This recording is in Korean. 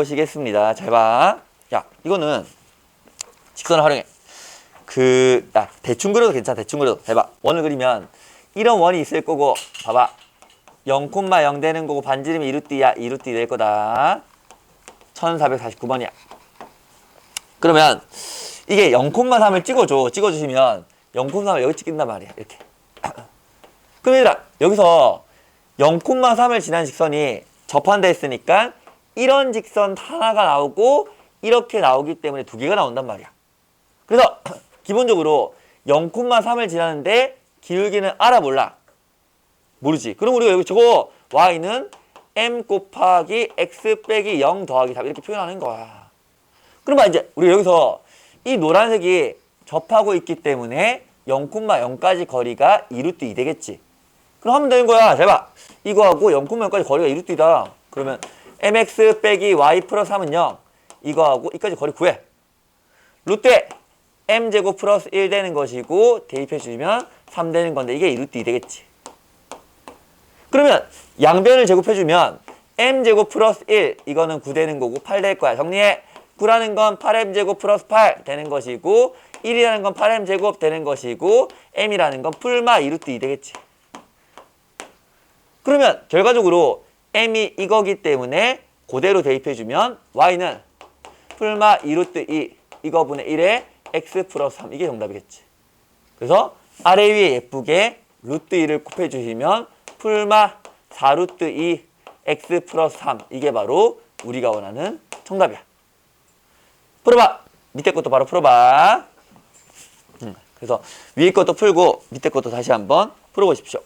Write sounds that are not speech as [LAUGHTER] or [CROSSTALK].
보시겠습니다. 잘 봐. 야, 이거는 직선을 활용해. 그, 야, 대충 그려도 괜찮아. 대충 그려도. 해봐. 원을 그리면 이런 원이 있을 거고, 봐봐. 0,0 되는 거고, 반지름이 2루띠야. 2루띠 될 거다. 1449번이야. 그러면 이게 0,3을 찍어줘. 찍어주시면 0,3을 여기 찍힌단 말이야. 이렇게. [CLEARS THROAT] 그럼 얘들아, 여기서 0,3을 지난 직선이 접한다 했으니까 이런 직선 하나가 나오고 이렇게 나오기 때문에 두 개가 나온단 말이야. 그래서 [CLEARS THROAT] 기본적으로 0,3을 지나는데 기울기는 알아 몰라? 모르지. 그럼 우리가 여기 저거 y는 m 곱하기 x 빼기 0 더하기 3 이렇게 표현하는 거야. 그러면 이제 우리 여기서 이 노란색이 접하고 있기 때문에 0,0까지 거리가 2루트 2 되겠지. 그럼 하면 되는 거야. 잘 봐. 이거하고 0,0까지 거리가 2루트 2다. 그러면 mx 빼기 y 플러스 3은 0. 이거하고 이까지 거리 구해. 루트에 m제곱 플러스 1 되는 것이고 대입해 주면 3 되는 건데 이게 2루트 2 되겠지. 그러면 양변을 제곱해 주면 m제곱 플러스 1 이거는 9 되는 거고 8 될 거야. 정리해. 9라는 건 8m제곱 플러스 8 되는 것이고 1이라는 건 8m제곱 되는 것이고 m이라는 건 풀마 2루트 2 되겠지. 그러면 결과적으로 m이 이거기 때문에 그대로 대입해주면 y는 풀마 2루트 2 이거분의 1에 x 플러스 3 이게 정답이겠지. 그래서 아래 위에 예쁘게 루트 2를 곱해주시면 풀마 4루트 2 x 플러스 3 이게 바로 우리가 원하는 정답이야. 풀어봐. 밑에 것도 바로 풀어봐. 음, 그래서 위에 것도 풀고 밑에 것도 다시 한번 풀어보십시오.